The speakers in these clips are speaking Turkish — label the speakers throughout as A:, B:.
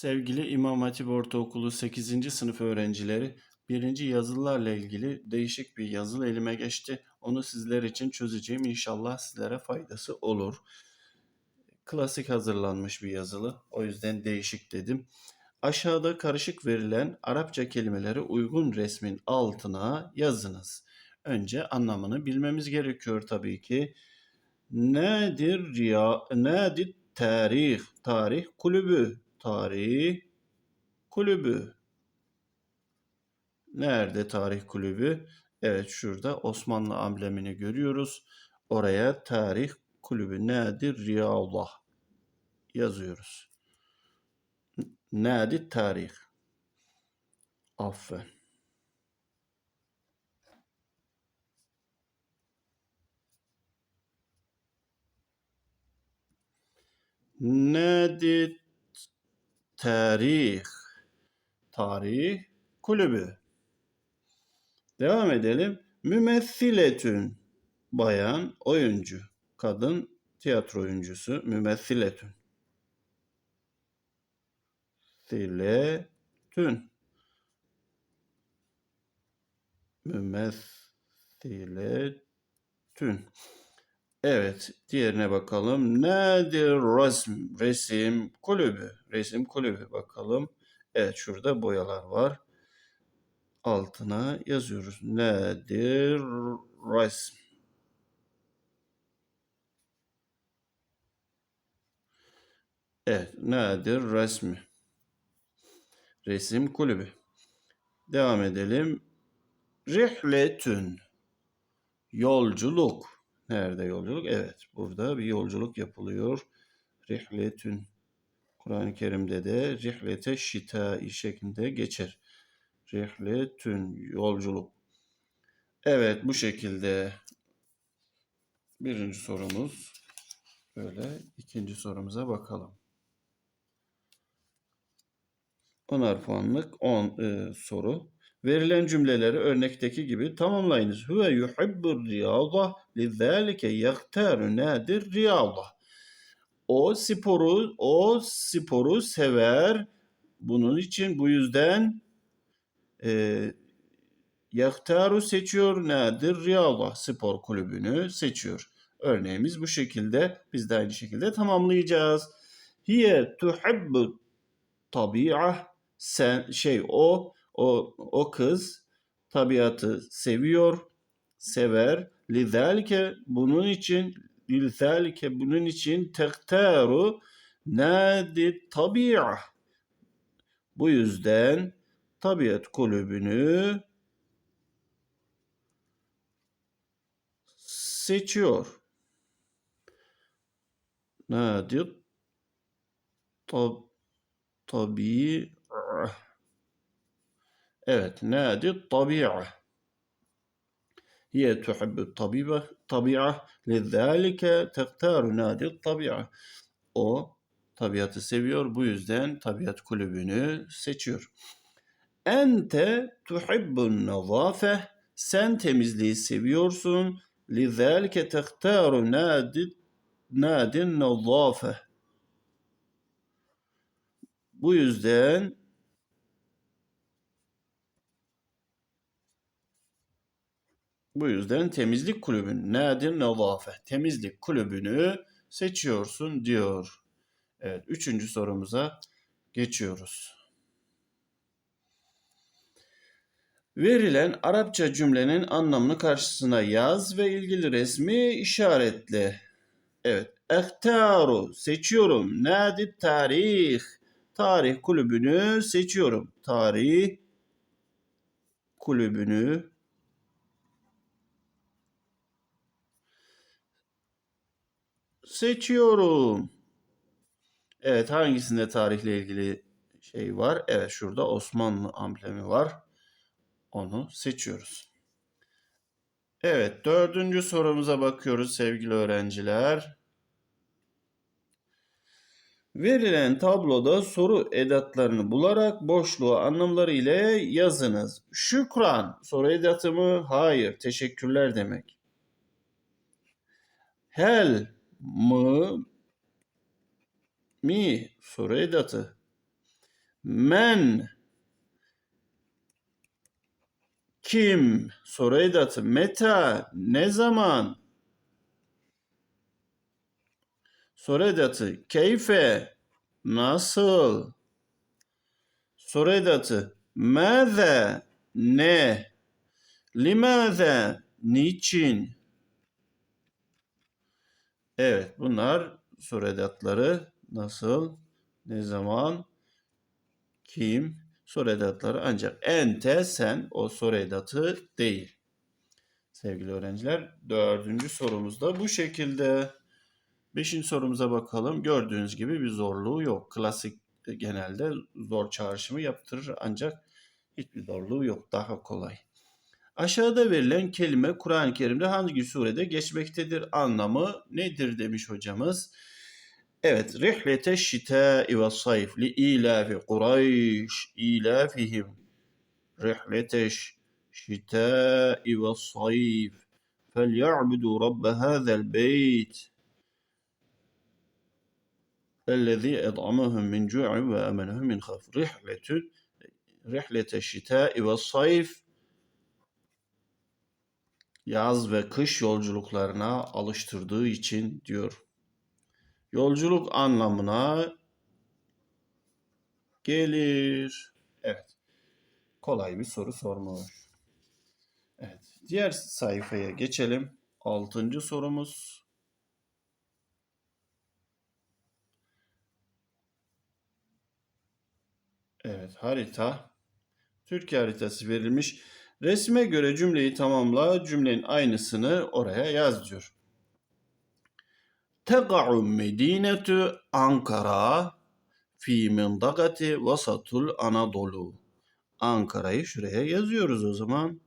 A: Sevgili İmam Hatip Ortaokulu 8. sınıf öğrencileri, birinci yazılılarla ilgili değişik bir yazılı elime geçti. Onu sizler için çözeceğim. İnşallah sizlere faydası olur. Klasik hazırlanmış bir yazılı. O yüzden değişik dedim. Aşağıda karışık verilen Arapça kelimeleri uygun resmin altına yazınız. Önce anlamını bilmemiz gerekiyor tabii ki. Nedir ya? Nedir tarih? Tarih kulübü. Tarih kulübü. Nerede tarih kulübü? Evet şurada Osmanlı amblemini görüyoruz. Oraya tarih kulübü nedir? Riyallah yazıyoruz. Nadi tarih. Aferin. Nadi tarih. Tarih kulübü. Devam edelim. Mümessiletün. Bayan oyuncu. Kadın tiyatro oyuncusu. Mümessiletün. Siletün. Mümessiletün. Evet, diğerine bakalım. Nedir resim? Resim kulübü. Resim kulübü bakalım. Evet, şurada boyalar var. Altına yazıyoruz. Nedir resim? Evet, nedir resmi? Resim kulübü. Devam edelim. Rihletün. Yolculuk. Nerede yolculuk? Evet, burada bir yolculuk yapılıyor. Rihletün. Kur'an-ı Kerim'de de rihlete şitai şeklinde geçer. Rihletün yolculuk. Evet bu şekilde birinci sorumuz böyle ikinci sorumuza bakalım. 10'ar puanlık 10 e, soru. Verilen cümleleri örnekteki gibi tamamlayınız. Huve yuhibbur riyada lizalike yaktaru nadir riyada. O sporu o sporu sever. Bunun için bu yüzden e, yaktaru seçiyor. Nadir riyada spor kulübünü seçiyor. Örneğimiz bu şekilde. Biz de aynı şekilde tamamlayacağız. Hiye tuhibbu tabi'a sen şey o o o kız tabiatı seviyor, sever. Lizalike bunun için lizalike bunun için tektaru nadi tabi'a. Bu yüzden tabiat kulübünü seçiyor. Nadi tab tabi Evet. Nadi tabi'a. Hiye tuhibbu tabi'a. Tabi'a. Lizzalike tektaru nadi tabi'a. O tabiatı seviyor. Bu yüzden tabiat kulübünü seçiyor. Ente tuhibbun nazafe. Sen temizliği seviyorsun. Lizzalike tektaru nadi nadin nazafe. Bu yüzden Bu yüzden temizlik kulübünü nedir nezafe temizlik kulübünü seçiyorsun diyor. Evet üçüncü sorumuza geçiyoruz. Verilen Arapça cümlenin anlamını karşısına yaz ve ilgili resmi işaretle. Evet. Ehtaru seçiyorum. Nadi tarih. Tarih kulübünü seçiyorum. Tarih kulübünü seçiyorum. Evet hangisinde tarihle ilgili şey var? Evet şurada Osmanlı amblemi var. Onu seçiyoruz. Evet dördüncü sorumuza bakıyoruz sevgili öğrenciler. Verilen tabloda soru edatlarını bularak boşluğu anlamları ile yazınız. Şükran soru edatı mı? Hayır. Teşekkürler demek. Hel mı mi? Soru edatı. Men. Kim? Soru edatı. Meta. Ne zaman? Soru edatı. Keyfe. Nasıl? Soru edatı. Mâze. Ne? Limâze. Niçin evet bunlar soru edatları nasıl ne zaman kim soru edatları ancak ente sen o soru edatı değil. Sevgili öğrenciler dördüncü sorumuz da bu şekilde. Beşinci sorumuza bakalım. Gördüğünüz gibi bir zorluğu yok. Klasik genelde zor çağrışımı yaptırır ancak hiçbir zorluğu yok. Daha kolay. Aşağıda verilen kelime Kur'an-ı Kerim'de hangi surede geçmektedir? Anlamı nedir demiş hocamız. Evet, rihlete şitâi ve sayf li ilafi Kureyş ilafihim rihlete şitâi ve sayf فليعبدوا رب هذا البيت الذي أطعمهم من جوع وأمنهم من خوف رحلة رحلة الشتاء والصيف yaz ve kış yolculuklarına alıştırdığı için diyor. Yolculuk anlamına gelir. Evet. Kolay bir soru sormuş. Evet. Diğer sayfaya geçelim. Altıncı sorumuz. Evet, harita. Türkiye haritası verilmiş. Resme göre cümleyi tamamla, cümlenin aynısını oraya yaz diyor. Tega'u medinetu Ankara fi mındagati vasatul Anadolu. Ankara'yı şuraya yazıyoruz o zaman.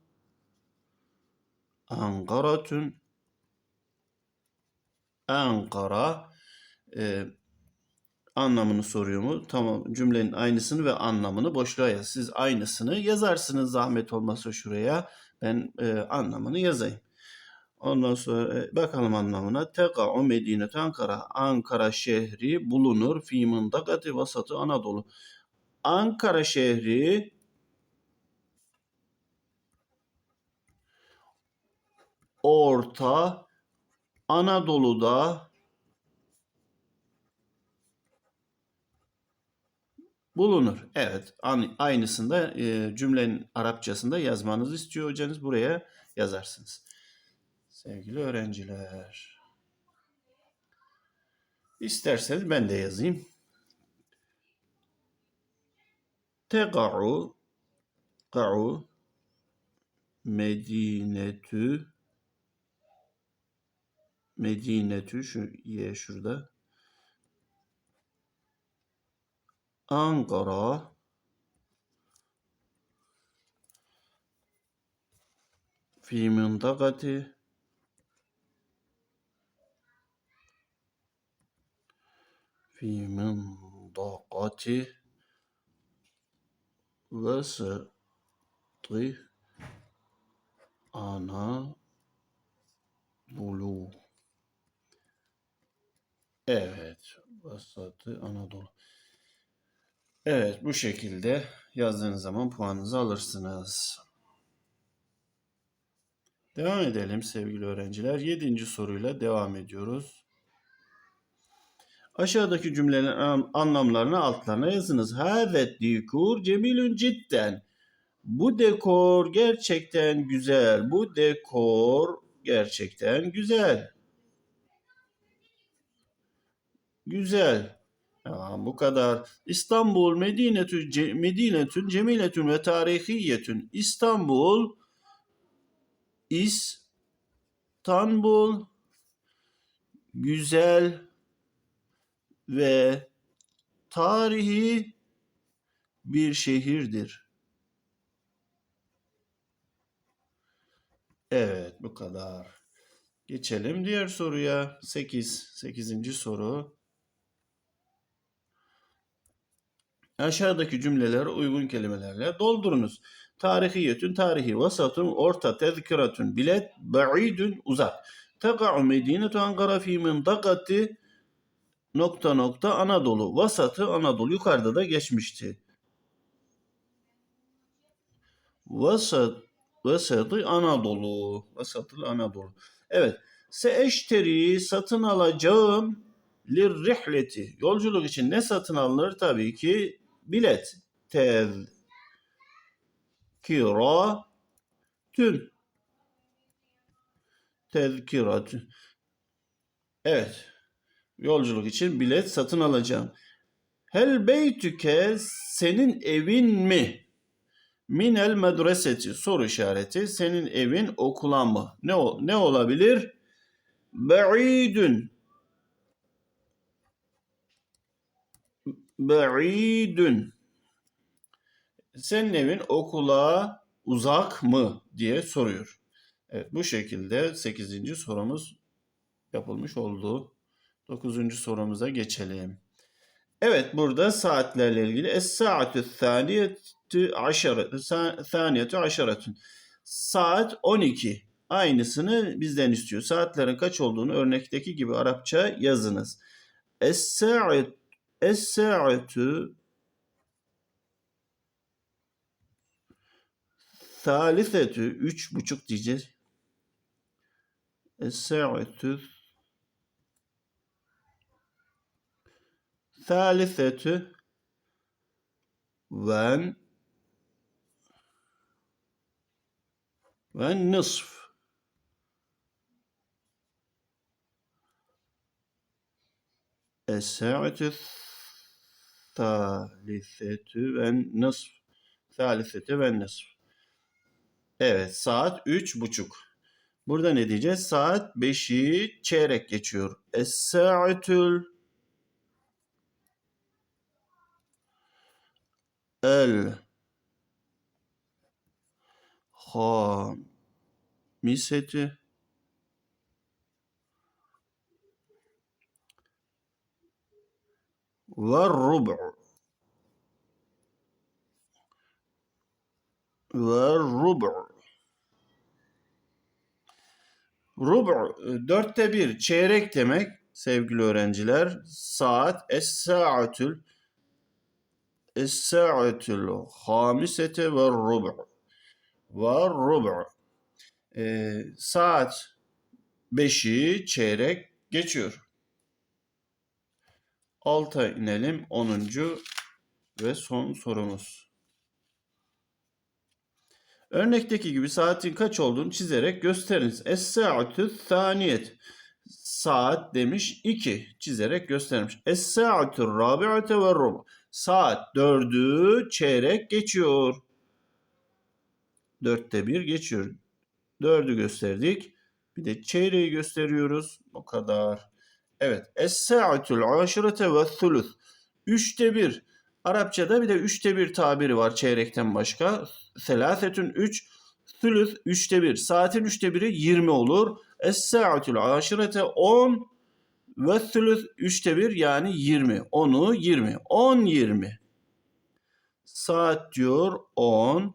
A: Ankaratun Ankara e, anlamını soruyor mu? Tamam cümlenin aynısını ve anlamını boşluğa yaz. Siz aynısını yazarsınız zahmet olmasa şuraya. Ben e, anlamını yazayım. Ondan sonra e, bakalım anlamına. Teka'u Medinet Ankara. Ankara şehri bulunur. Fi mındakati vasatı Anadolu. Ankara şehri Orta Anadolu'da bulunur. Evet, aynısında e, cümlenin Arapçasında yazmanızı istiyor hocanız. Buraya yazarsınız. Sevgili öğrenciler. İsterseniz ben de yazayım. Tega'u Ga'u Medinetü Medinetü şu ye şurada. Ankara fi mıntakati fi mıntakati vasıtı ana bulu. Evet, vasatı Anadolu. Evet, bu şekilde yazdığınız zaman puanınızı alırsınız. Devam edelim sevgili öğrenciler. Yedinci soruyla devam ediyoruz. Aşağıdaki cümlelerin anlamlarını altlarına yazınız. Havet dikur cemilün cidden. Bu dekor gerçekten güzel. Bu dekor gerçekten güzel. Güzel. Ya, bu kadar. İstanbul Medinetü ce, Medinetün cemiletün ve tarihiyetün. İstanbul İstanbul güzel ve tarihi bir şehirdir. Evet bu kadar. Geçelim diğer soruya. 8. 8. soru. Aşağıdaki cümleleri uygun kelimelerle doldurunuz. Tarihiyetün tarihi, vasatun orta, tezkiratun bilet, ba'idun uzak. Teka'u medinetu Ankara fi mındakati nokta nokta Anadolu. Vasatı Anadolu yukarıda da geçmişti. Vasat, vasatı Anadolu. Vasatı Anadolu. Evet. Seeşteri satın alacağım lirrihleti. Yolculuk için ne satın alınır? Tabii ki bilet. Tezkira tün. Tezkiratün. Evet. Yolculuk için bilet satın alacağım. Hel beytüke senin evin mi? Minel medreseti soru işareti. Senin evin okula mı? Ne ne olabilir? Ba'idun. Ba'idun. Senin evin okula uzak mı diye soruyor. Evet bu şekilde 8. sorumuz yapılmış oldu. 9. sorumuza geçelim. Evet burada saatlerle ilgili Es-saatü thaniyetü aşaretü thaniyetü aşaretün. Saat 12. Aynısını bizden istiyor. Saatlerin kaç olduğunu örnekteki gibi Arapça yazınız. Es-saat Es-saatü Thalithetü üç buçuk diyeceğiz. Es-saatü Thalithetü ve ve nısf. Es-saatü Thalithetü ve nısf. Thalithetü ve nısf. Evet saat üç buçuk. Burada ne diyeceğiz? Saat beşi çeyrek geçiyor. Es-saatül el hamiseti ve rub'u ve rub'u Rub'u dörtte bir çeyrek demek sevgili öğrenciler. Saat es-saatül es-saatül hamisete ve rub'u ve rub'u Ee, saat beşi çeyrek geçiyor. Alta inelim. 10. ve son sorumuz. Örnekteki gibi saatin kaç olduğunu çizerek gösteriniz. Es-saatü thaniyet. Saat demiş 2. Çizerek göstermiş. Es-saatü rabi'ate ve rubu. Saat dördü çeyrek geçiyor. Dörtte bir geçiyor. Dördü gösterdik. Bir de çeyreği gösteriyoruz. O kadar. Evet. Es-sa'atul aşirete ve thuluth. Üçte bir. Arapçada bir de üçte bir tabiri var çeyrekten başka. Selasetün üç. Thuluth üçte bir. Saatin üçte biri yirmi olur. Es-sa'atul aşirete on. Ve thuluth üçte bir yani yirmi. Onu yirmi. On yirmi. Saat diyor on.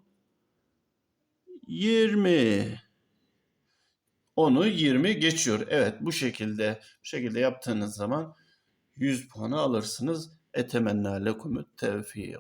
A: Yirmi. 10'u 20 geçiyor. Evet bu şekilde bu şekilde yaptığınız zaman 100 puanı alırsınız. Etemennâ lekumü tevfiye.